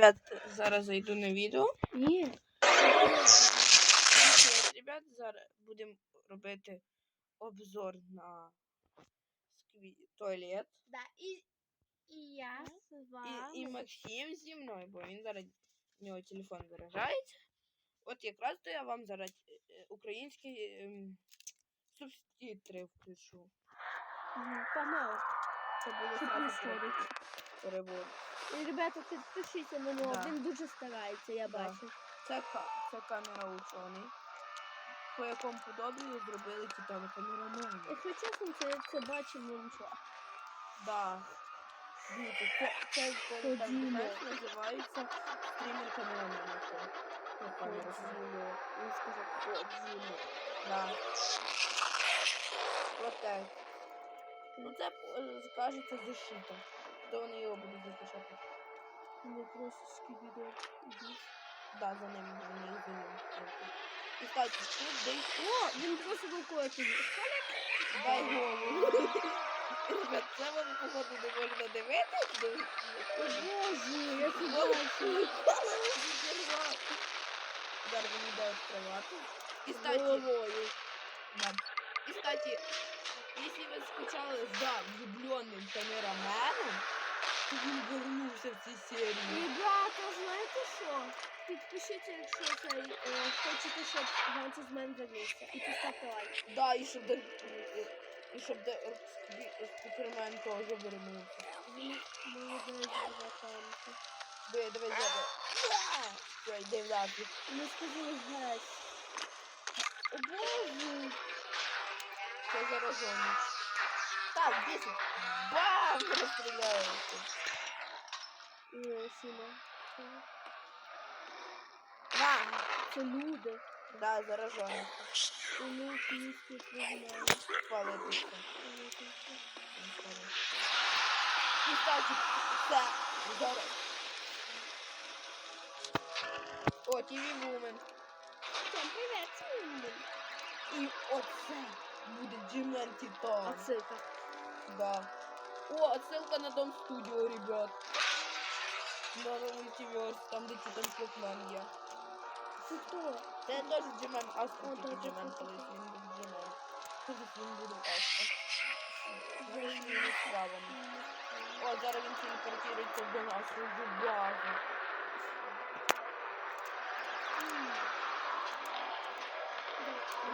Ребят, зараз зайду на відео. Ні. Ребят, зараз будемо робити обзор на туалет. Да, і, і я з вами. і Максим зі мною, бо він зараз у нього телефон заряджається. От якраз то я вам зараз е, е, українські ем, субтитри включу. Погнали. Це буде І, ребята, підпишіться на нього, Да. він дуже старається, я Да. бачу. Це, ка- це камера учений, по якому подобію зробили титан камерамани. Якщо чесно, це, це бачимо нічого. Да. Дивіться, це, це, це так Ходімо. називається стрімер камерамен. Камера. Ходімо. Він сказав, ходімо. Да. Вот. Ну це е, кажеться защита. То вони його будуть захищати. Не просто скібіду. Да, за ним вони їх. І кстати, тут десь О, він просто рукою тобі. дай голову. Це вам походу не можна дивитися. О, Боже, я бачу. Зараз він йде відкривати. І кстати, Головою. да. І кстати, якщо ви скучали за влюбленим камераменом, то він вернувся в цій серії. Ребята, знаєте що? Підпишіться, якщо цей е, хочете, щоб Ганчо з мене вернувся. І поставте лайк. Да, і щоб де, і щоб де спі- спікермен теж вернувся. Він молодець буде там. Диви, диви, диви. Все, йди в лапі. Ми сказали геть. Це заражений. Так, 10. Бам! Розстріляється. Ні, Сіма. На! Це люди. Да, ми київські приймаємо. Палитися. І кстати, це зараз. О, ТВ Вумен. Всем привет, Сіма. І оце буде Джимен Титан. це. Да. О, отсылка на Дом Студио, ребят. На мультиверс, там де Титан Слокмен є. Це хто? Це теж Джимен Астро, О, тільки так, так, Джимен, так. він був Джимен. Буде Астро. Вже ж він не справлений. О, зараз він телепортується до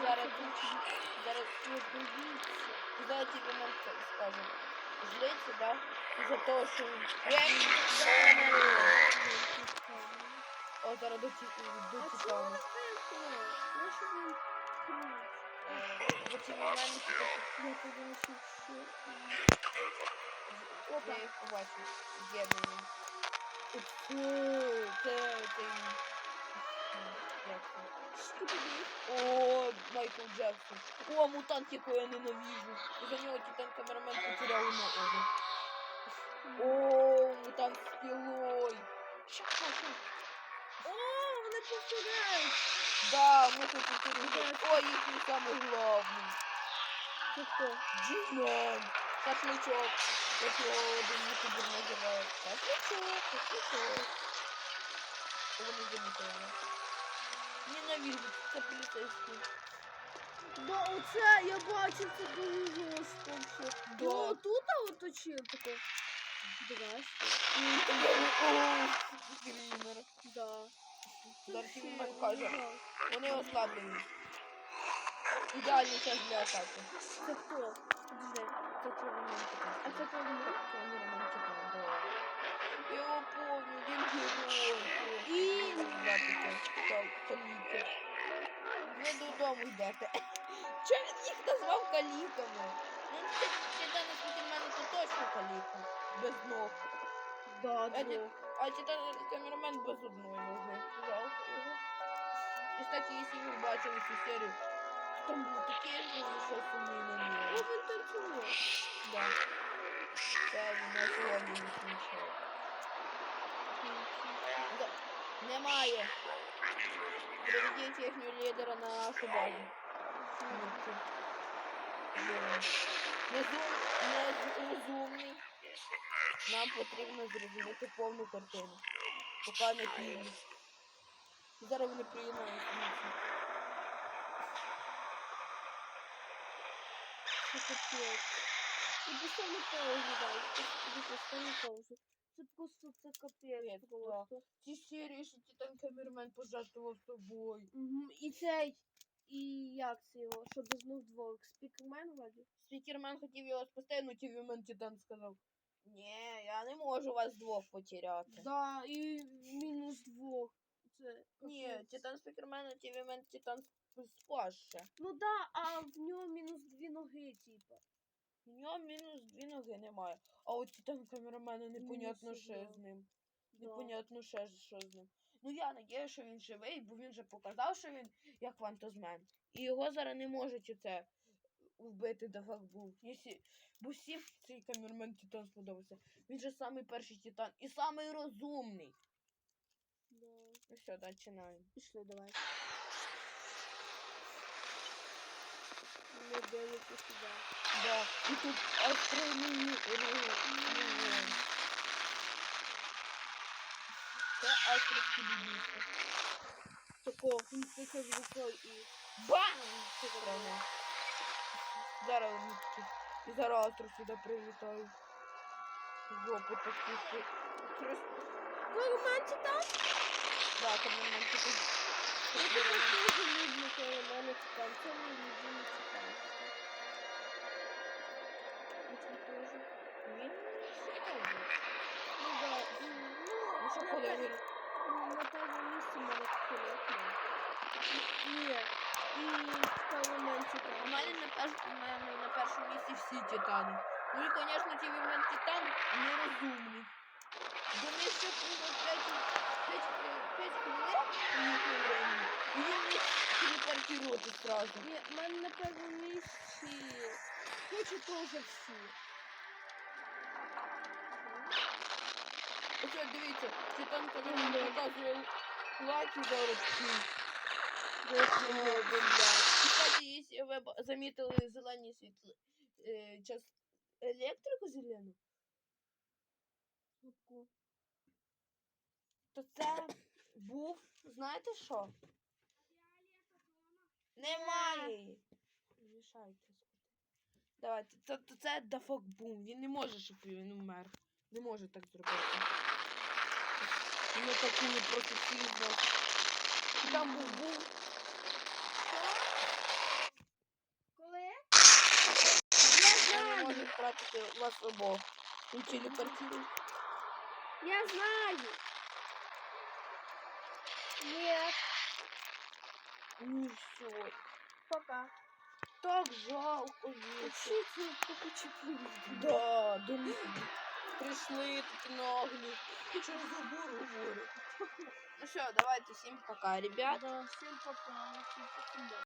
нас у базу. Зараз зараз зараз тебе нам скаже. Злиться, да? За те, що він О, зараз до ті- до А чого Титану. не вимкнуло? Нащо він вимкнув? Е, Бо ці моменти, Я побачив, що... Опа. Я їх побачив. З'єднані. Фу, це цей... Скибіді. О, Майкл Джексон. О, мутант, якого я ненавижу. За нього титан камерамен потеряв ногу. О, мутант з пілой. О, вони повторяють. Да, ми тут повторюємо. О, їхній самий главний. Це хто? Джимен. Шашличок. Як його один ютубер називає. Шашличок, шашличок. Вони замітили. Ненавижу, це поліцейський. Да, оце, я бачив, це дуже жорстко все. Да. Ну, тут оточив таке. Здрасте. Да. Зараз він все, каже. Вони ослаблені. Ідеальний час для атаки. Це хто? Подожди. Це романтика. А це хто? Це не романтика, да. Я його помню, він герой. І- Запити, каліки. Ви додому йдете. Чого він їх назвав каліками? Ну, це, це Титан Спікермен це точно каліка. Без ног. Да, А, ті- да. а Титан камерамен без одної ноги. Жалко його. І кстати, якщо ви бачили цю серію, там був такий що сумний на О, нього. він танцює. Да. Це на сьогодні не. Да. Немає. Приведіть їхнього лідера на нашу базу. Незум... Незрозумний. Нам потрібно зрозуміти повну картину. Поки не приїдуть. Зараз вони приєднаються. Міша. Що капець. І постійно паузу дай. І постійно паузу. Це просто це капець просто. Ті серії, що Титан Камермен пожертвував тобою. Угу. І цей, і як це його, що знов двох, спікермен вроді? Спікермен хотів його спасти, ну Тівімен Титан сказав. Ні, я не можу вас двох потеряти. Да, і мінус двох. Це Ні. Титан Спікермен, а Тівімен Титан спас ще. Ну да, а в нього мінус дві ноги, типа. У нього мінус дві ноги немає. А от Титан Камерамена непонятно Мінус що одна. з ним. Да. Непонятно ще що з ним. Ну я надію, що він живий, бо він же показав, що він як вантозмен. І його зараз не можуть оце вбити до факт. Якщо... Бо всім цей камермен Титан сподобався. Він же самий перший Титан і самий розумний. Да. Ну все, починаємо. Пішли, давай. Не дивиться сюди. Да. І тут астрономі... Це астрські бібіси. Такого, він тихо звукав і... Бам! Правильно. Зараз вони такі. І зараз Астро сюди прилітає. Жопу такі. що- Через... Коломенці там? Да, там на мене такі. Я тебе теж люблю коломенці там. Це мій любимий цікавий. Я тебе теж. Він сьогодні. Ну да, м, Ну що, ну, коли на, він... пер- на першому місці мене колотно. Ні, і коломенці У там. мене на, перш... у мене на першому місці всі титани. Ну і, звісно, ті він титан нерозумний. До них ще було 5, 5, 5 хвилин у їхньому времени. І він міг телепортувати сразу. Ні, в мене на першому місці. Хочу теж всі. Ось от дивіться, Титан, коли він показує лаки зараз. Кстати, если вы б- заметили зелені світло, е, час електрику зелену, то це був, знаєте що? Немає. Мішайте. Давайте, це, це, це дафок бум. Він не може, щоб він умер. Не може так зробити. Він таку непрофесійно. Там був бум. Коли? Я не знаю. можу втратити вас обох. Він телепортує. Я знаю. Нет. Ну все. Пока. Так жалко віки. Учитель, хочу привезти. Да, до них прийшли такі наглі. Через забор говорю. Ну все, давайте всім пока, ребят. Да, всем пока. Всем пока.